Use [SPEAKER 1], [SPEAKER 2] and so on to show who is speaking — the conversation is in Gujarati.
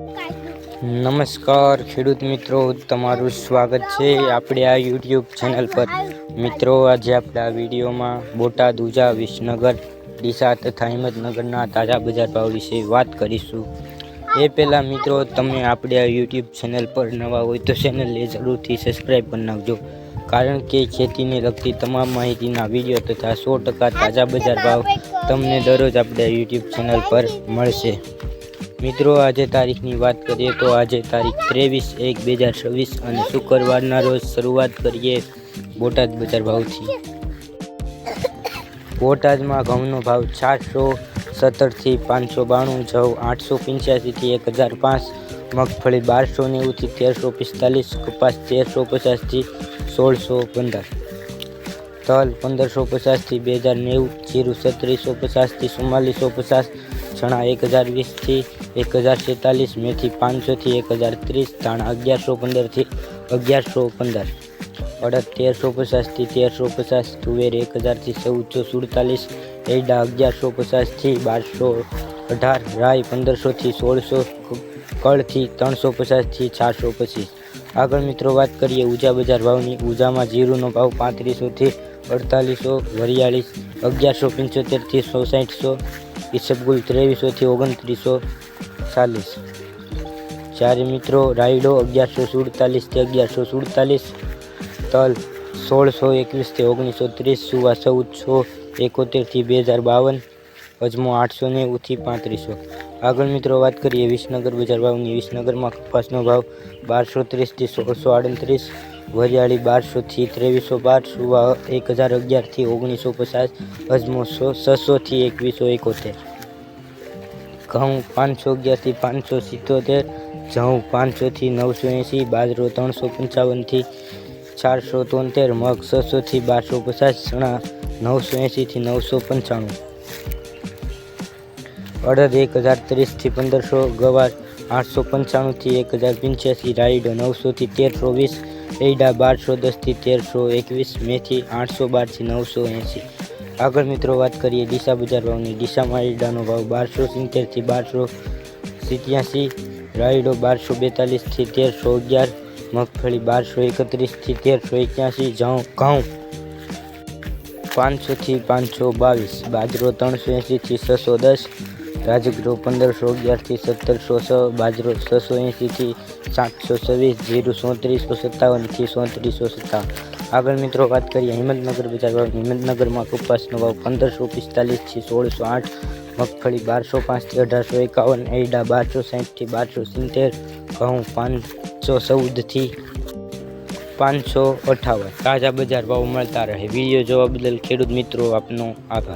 [SPEAKER 1] નમસ્કાર, ખેડૂત મિત્રો, તમારું સ્વાગત છે આપણે આ યુટ્યુબ ચેનલ પર. મિત્રો, આજે આપણે આ વિડીયોમાં બોટાદ, ઉજા, વિસનગર, ડીસા તથા હિંમતનગરના તાજા બજાર ભાવ વિશે વાત કરીશું. એ પહેલાં મિત્રો, તમે આપણે આ યુટ્યુબ ચેનલ પર નવા હોય તો ચેનલને જરૂરથી સબસ્ક્રાઈબ કરી નાખજો. કારણ કે ખેતીને લગતી તમામ માહિતીના વીડિયો તથા સો ટકા તાજા બજાર ભાવ તમને દરરોજ આપણે યુટ્યુબ ચેનલ પર મળશે. મિત્રો, આજે તારીખની વાત કરીએ તો આજે તારીખ ત્રેવીસ એક બે હજાર છવ્વીસ અને શુક્રવારના રોજ શરૂઆત કરીએ બોટાદ બજાર ભાવથી. બોટાદમાં ઘઉંનો ભાવ ચારસો સત્તરથી પાંચસો બાણું, જવ આઠસો પંચ્યાસીથી એક હજાર પાંચ, મગફળી બારસો નેવુંથી તેરસો પિસ્તાલીસ, કપાસ તેરસો પચાસથી સોળસો પંદર, તલ પંદરસો પચાસથી બે હજાર નેવું, જીરું સત્રીસો પચાસથી ચુમ્માલીસો પચાસ ચણા એક હજાર વીસથી એક હજાર છેતાલીસ મેથી પાંચસોથી એક હજાર ત્રીસ ધાણા અગિયારસો પંદરથી અગિયારસો પંદર. અડદ તેરસો પચાસથી તેરસો પચાસ, તુવેર એક હજારથી ચૌદસો સુડતાલીસ એડા અગિયારસો પચાસથી બારસો અઢાર, રાય પંદરસોથી સોળસો કળથી ત્રણસો પચાસથી ચારસો પચીસ. આગળ મિત્રો વાત કરીએ ઉજા બજાર ભાવની. ઉજામાં જીરુનો ભાવ પાંત્રીસોથી અડતાલીસો, વરિયાળીસ અગિયારસો પંચોતેરથી સોસાઠસો ઈસબગુલ ત્રેવીસોથી ઓગણત્રીસો ચાલીસ. ચાર મિત્રો, રાયડો અગિયારસો સુડતાલીસથી અગિયારસો સુડતાલીસ. તલ સોળસો એકવીસથી ઓગણીસો ત્રીસ. સુવા ચૌદસો એકોતેરથી બે હજાર બાવન. અજમો આઠસો નેવુંથી પાંત્રીસો. આગળ મિત્રો વાત કરીએ વિસનગર બજાર ભાવની. વિસનગરમાં કપાસનો ભાવ બારસો ત્રીસથી સોળસો આડત્રીસ. વરિયાળી બારસોથી ત્રેવીસો બાર સુવા એક હજાર અગિયારથી ઓગણીસો પચાસ, અજમો સો છસોથી એકવીસો એકોતેર. ઘઉં પાંચસો અગિયારથી પાંચસો સિત્તોતેર, જઉં પાંચસોથી નવસો એંસી બાજરો ત્રણસો પંચાવનથી ચારસો તોતેર, મગ છસોથી બારસો પચાસ, ચણા નવસો એંસીથી નવસો પંચાણું. અડદ એક હજાર ત્રીસથી પંદરસો, ગવાર આઠસો પંચાણુંથી એક હજાર પંચ્યાસી રાઈડ નવસોથી તેરસો વીસ એડા બારસો દસથી તેરસો એકવીસ મેથી આઠસો બારથી નવસો એંસી. આગળ મિત્રો વાત કરીએ ડીસા બજાર ભાવની. ડીસામાં એડાનો ભાવ બારસો સિત્તેરથી બારસો સિત્યાસી, રાયડો બારસો બેતાલીસથી તેરસો અગિયાર, મગફળી બારસો એકત્રીસથી તેરસો એક્યાસી, જઉં, ઘઉં પાંચસોથી પાંચસો બાવીસ, બાજરો ત્રણસો એંસીથી છસો દસ રાજગરો પંદરસો અગિયારથી સત્તરસો છ બાજરો છસો એંસીથી સાતસો છવ્વીસ, જીરું સોત્રીસો સત્તાવનથી સોત્રીસો સત્તાવન. આગળ મિત્રો વાત કરીએ હિંમતનગર બજાર ભાવ. હિંમતનગરમાં કપાસનો ભાવ પંદરસો પિસ્તાલીસથી સોળસો આઠ, મગફળી બારસો પાંચથી અઢારસો એકાવન એડા બારસો સાહીઠથી બારસો સિત્તેર, ઘઉં પાંચસો ચૌદથી પાંચસો અઠાવન. તાજા બજાર ભાવ મળતા રહે. વીડિયો જોવા બદલ ખેડૂત મિત્રો આપનો આભાર.